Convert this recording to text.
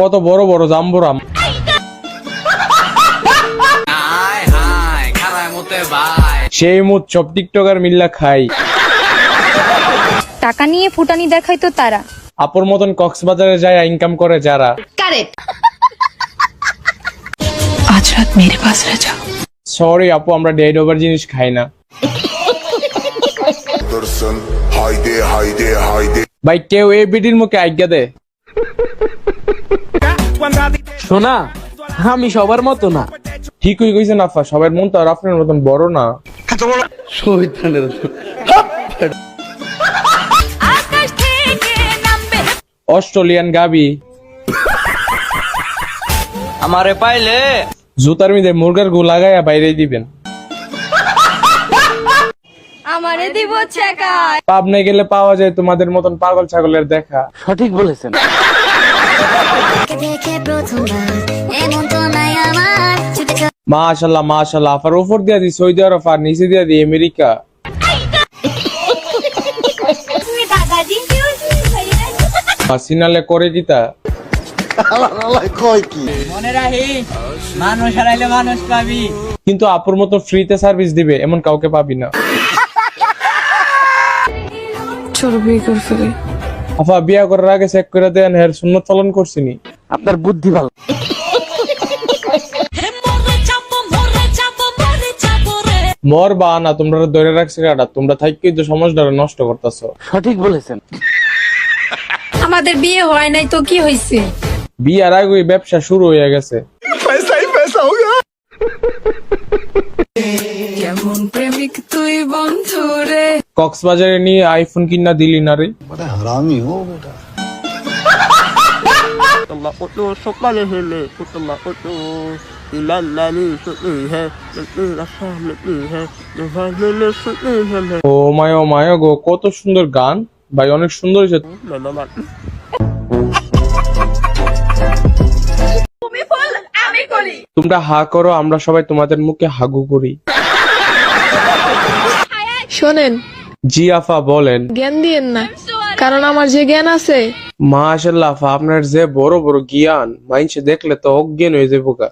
কত বড় বড় জাম্বুরাম। সেই মুদ সব টিকটকার মিল্লা খাই টাকা নিয়ে ফুটানি দেখাই তো তারা। আপুর মতন কক্সবাজারে যায় ইনকাম করে যারা। আজ রাত মেরে পাশ সরি আপু আমরা ডেড ওভার জিনিস খাই না। দর্শন ভাই কেউ এই বিটির মুখে আজ্ঞা দে শোনা আমি সবার মতো না। ঠিকই কইছেন আফা সবার মন তো আর আপনার মতন বড় না। আকাশ থেকে নামবে। অস্ট্রেলিয়ান গাবি। আমারে পাইলে জুতার মধ্যে মুরগার গু লাগাইয়া বাইরে দিবেন। আমারে দিব চেকায় পাবনায় গেলে পাওয়া যায় তোমাদের মতন পাগল ছাগলের দেখা। সঠিক বলেছেন। দেখে প্রথমবার এমন তো নাই আমার। ছুটে চল। মাশাল্লাহ মাশাল্লাহ আফার উপর দিয়া দি সৌদি আরব আর নিচে দিয়া দি আমেরিকা। তুমি সিনালে করে কিতা? মনে কিন্তু আপুর মতো ফ্রিতে সার্ভিস দিবে এমন কাউকে পাবি না। চলো বিয়ে করে ফেলি। বিয়া করার আগে চেক করে দেন হের সুন্নত পালন করছিনি আপনার বুদ্ধি ভালো। মর বা না তোমরা ধরে রাখছে কাটা তোমরা থাকি তো সমাজটা নষ্ট করতেছ। সঠিক বলেছেন। আমাদের বিয়ে হয় নাই তো কি হয়েছে বিয়ার আগে ব্যবসা শুরু হয়ে গেছে। কেমন প্রেমিক তুই বন্ধু রে? কক্সবাজারে নিয়ে আইফোন কিনা দিলি না রে। সকালে হেলে কুতলা কুতু সুতি হে সুতি রাখা লুতি হে ভালো সুতি হে ও মায় ও মায় গো কত সুন্দর গান। ভাই অনেক সুন্দর হয়েছে। তোমরা হা করো আমরা সবাই তোমাদের মুখে হাগু করি। শোনেন জি আফা বলেন জ্ঞান দিয়েন না কারণ আমার যে জ্ঞান আছে। মাশাল্লাহ আফা আপনার যে বড় বড় জ্ঞান মাইনসে দেখলে তো অজ্ঞান হয়ে যাব গা।